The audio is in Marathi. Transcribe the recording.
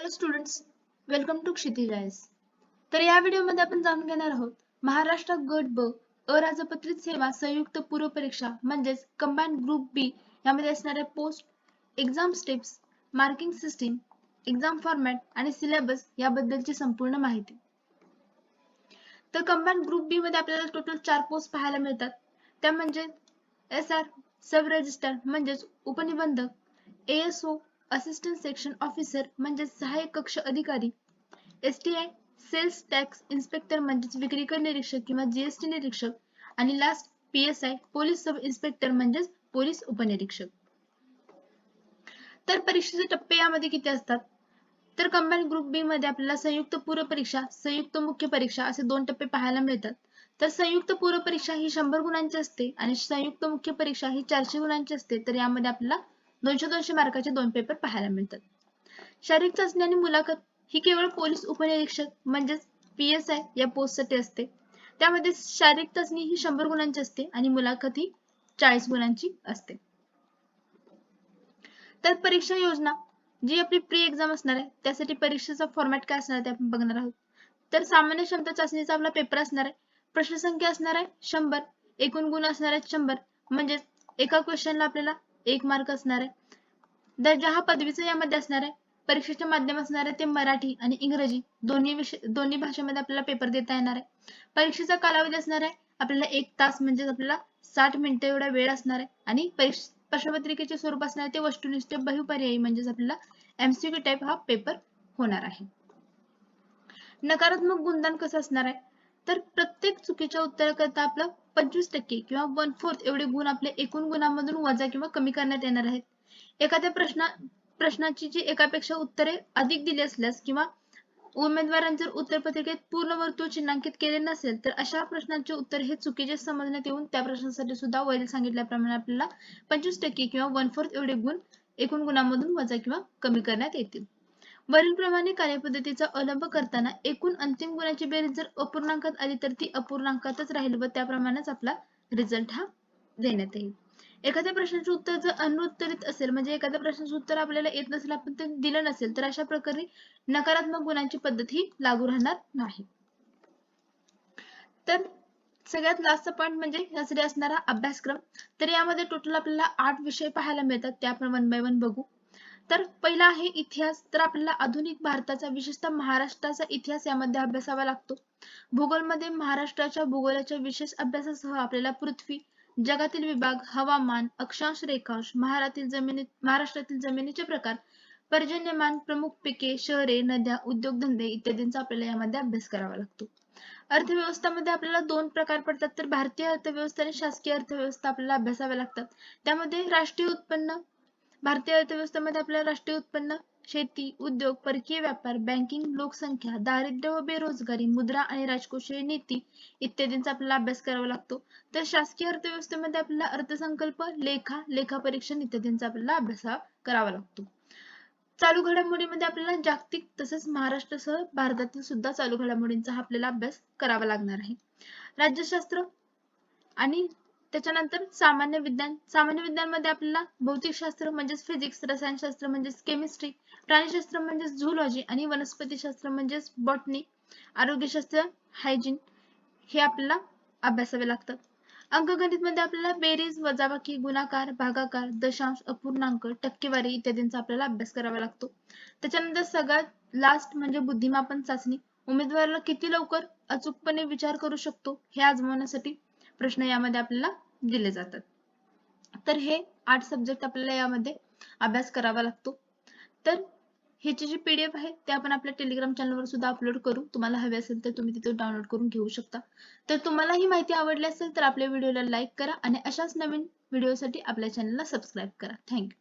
हॅलो स्टुडंट्स वेलकम टू क्षितिजायस तर या व्हिडिओमध्ये आपण जाणून घेणार आहोत महाराष्ट्र गट ब अराजपत्रित सेवा संयुक्त पूर्व परीक्षा म्हणजेच कंबाईन ग्रुप बी यामध्ये असणाऱ्या post exam steps marking system exam format आणि सिलेबस याबद्दलची संपूर्ण माहिती. तर कंबाईन ग्रुप बी मध्ये आपल्याला टोटल चार पोस्ट पाहायला मिळतात. त्या म्हणजे एस आर सब रजिस्टर म्हणजेच उपनिबंधक एएसओ असिस्टंट सेक्शन ऑफिसर म्हणजे सहाय्यक कक्ष अधिकारी. आय सेल्स टॅक्स इन्स्पेक्टर म्हणजेच विक्री कर निरीक्षक किंवा जीएसटी निरीक्षक. आणि last PSI police sub inspector म्हणजेच पोलीस उपनिरीक्षक तर परीक्षेचे टप्पे यामध्ये किती असतात? तर कंबाईन ग्रुप बी मध्ये आपल्याला संयुक्त पूर्व परीक्षा संयुक्त मुख्य परीक्षा असे दोन टप्पे पाहायला मिळतात. तर संयुक्त पूर्व परीक्षा ही शंभर गुणांची असते आणि संयुक्त मुख्य परीक्षा ही चारशे गुणांची असते. तर यामध्ये आपल्याला दोनशे दोनशे मार्काचे दोन पेपर पाहायला मिळतात. शारीरिक चाचणी आणि मुलाखत ही केवळ पोलीस उपनिरीक्षक म्हणजेच पी एस आय या पोस्टसाठी असते. त्यामध्ये शारीरिक चाचणी ही शंभर गुणांची असते आणि मुलाखत ही चाळीस गुणांची असते. तर परीक्षा योजना जी आपली प्री एक्झाम असणार आहे त्यासाठी परीक्षेचा फॉर्मॅट काय असणार आहे ते आपण बघणार आहोत. तर सामान्य क्षमता चाचणीचा आपला पेपर असणार आहे. प्रश्नसंख्या असणार आहे शंभर एकूण गुण असणार आहेत शंभर. म्हणजेच एका क्वेश्चनला आपल्याला एक मार्क असणार आहे. दर्जा हा पदवीचा यामध्ये असणार आहे परीक्षेचे माध्यम असणार आहे ते मराठी आणि इंग्रजी दोन्ही विषय दोन्ही भाषेमध्ये आपल्याला पेपर देता येणार आहे. परीक्षेचा कालावधी असणार आहे आपल्याला एक तास म्हणजे आपल्याला साठ मिनिटं एवढा वेळ असणार आहे आणि प्रश्नपत्रिकेचे स्वरूप असणार आहे ते वस्तुनिष्ठ बहुपर्यायी म्हणजेच आपल्याला एमसीक्यू टाईप हा पेपर होणार आहे. नकारात्मक गुणदान कसं असणार आहे? तर प्रत्येक चुकीच्या उत्तराकरता आपलं पंचवीस टक्के किंवा वन फोर्थ एवढे गुण आपले एकूण गुणांमधून वजा किंवा कमी करण्यात येणार आहेत. एखाद्या प्रश्ना प्रश्नाची जी एकापेक्षा उत्तरे अधिक दिली असल्यास किंवा उमेदवारांनी जर उत्तरपत्रिकेत पूर्ण वर्तुळ चिन्हांकित केले नसेल तर अशा प्रश्नांचे उत्तर हे चुकीचे समजण्यात येऊन त्या प्रश्नासाठी सुद्धा वरील सांगितल्याप्रमाणे आपल्याला पंचवीस टक्के किंवा वन फोर्थ एवढे गुण एकूण गुणांमधून वजा किंवा कमी करण्यात येतील. वरील प्रमाणे कार्यपद्धतीचा अवलंब करताना एकूण अंतिम गुणाची बेरीज जर अपूर्णांकात आली तर ती अपूर्णांकातच राहील व त्याप्रमाणेच आपला रिझल्ट हा देण्यात येईल. एखाद्या प्रश्नाचे उत्तर जर अनुत्तरित असेल म्हणजे एखाद्या प्रश्नाचं उत्तर आपल्याला येत नसेल आपण ते दिलं नसेल तर अशा प्रकारे नकारात्मक गुणांची पद्धत ही लागू राहणार नाही. तर सगळ्यात लास्ट पॉईंट म्हणजे यासाठी असणारा अभ्यासक्रम. तर यामध्ये टोटल आपल्याला आठ विषय पाहायला मिळतात. ते आपण वन बाय वन बघू. तर पहिला आहे इतिहास. तर आपल्याला आधुनिक भारताचा विशेषतः महाराष्ट्राचा इतिहास यामध्ये अभ्यासावा लागतो. भूगोलमध्ये महाराष्ट्राच्या भूगोलाच्या विशेष अभ्यासासह आपल्याला पृथ्वी जगातील विभाग हवामान अक्षांश रेखांश महारातील जमिनी महाराष्ट्रातील जमिनीचे प्रकार पर्जन्यमान प्रमुख पिके शहरे नद्या उद्योगधंदे इत्यादींचा आपल्याला यामध्ये अभ्यास करावा लागतो. अर्थव्यवस्थामध्ये आपल्याला दोन प्रकार पडतात. तर भारतीय अर्थव्यवस्था आणि शासकीय अर्थव्यवस्था आपल्याला अभ्यासाव्या लागतात. त्यामध्ये राष्ट्रीय उत्पन्न भारतीय अर्थव्यवस्थेमध्ये आपल्याला राष्ट्रीय उत्पन्न शेती उद्योग परकीय व्यापार बँकिंग लोकसंख्या दारिद्र्य व बेरोजगारी मुद्रा आणि राजकोषीय नीती इत्यादींचा आपल्याला अभ्यास करावा लागतो. तर शासकीय अर्थव्यवस्थेमध्ये आपल्याला अर्थसंकल्प लेखा लेखापरीक्षण इत्यादींचा आपल्याला अभ्यास करावा लागतो. चालू घडामोडीमध्ये आपल्याला जागतिक तसेच महाराष्ट्रासह भारतातील सुद्धा चालू घडामोडींचा आपल्याला अभ्यास करावा लागणार आहे. राज्यशास्त्र आणि त्याच्यानंतर सामान्य विज्ञान सामान्य विज्ञानमध्ये आपल्याला भौतिकशास्त्र म्हणजेच फिजिक्स रसायनशास्त्र म्हणजेच केमिस्ट्री प्राणीशास्त्र म्हणजेच झुलॉजी आणि वनस्पतीशास्त्र म्हणजेच बॉटनी आरोग्यशास्त्र हायजीन हे आपल्याला अभ्यासावे लागतात अंकगणित मध्ये आपल्याला बेरीज वजाबाकी गुणाकार भागाकार दशांश अपूर्णांक टक्केवारी इत्यादींचा आपल्याला अभ्यास करावा लागतो. त्याच्यानंतर सगळ्यात लास्ट म्हणजे बुद्धिमापन चाचणी. उमेदवाराला किती लवकर अचूकपणे विचार करू शकतो हे आजमावण्यासाठी प्रश्न यामध्ये आपल्याला दिले जातात. तर हे आठ सब्जेक्ट आपल्याला यामध्ये अभ्यास करावा लागतो. तर ह्याची जी पीडीएफ आहे ते आपण आपल्या टेलिग्राम चॅनलवर सुद्धा अपलोड करू. तुम्हाला हवे असेल तर तुम्ही तिथे डाउनलोड करून घेऊ शकता. तर तुम्हाला ही माहिती आवडली असेल तर आपल्या व्हिडिओला लाईक करा आणि अशाच नवीन व्हिडिओसाठी आपल्या चॅनलला सबस्क्राईब करा. थँक्यू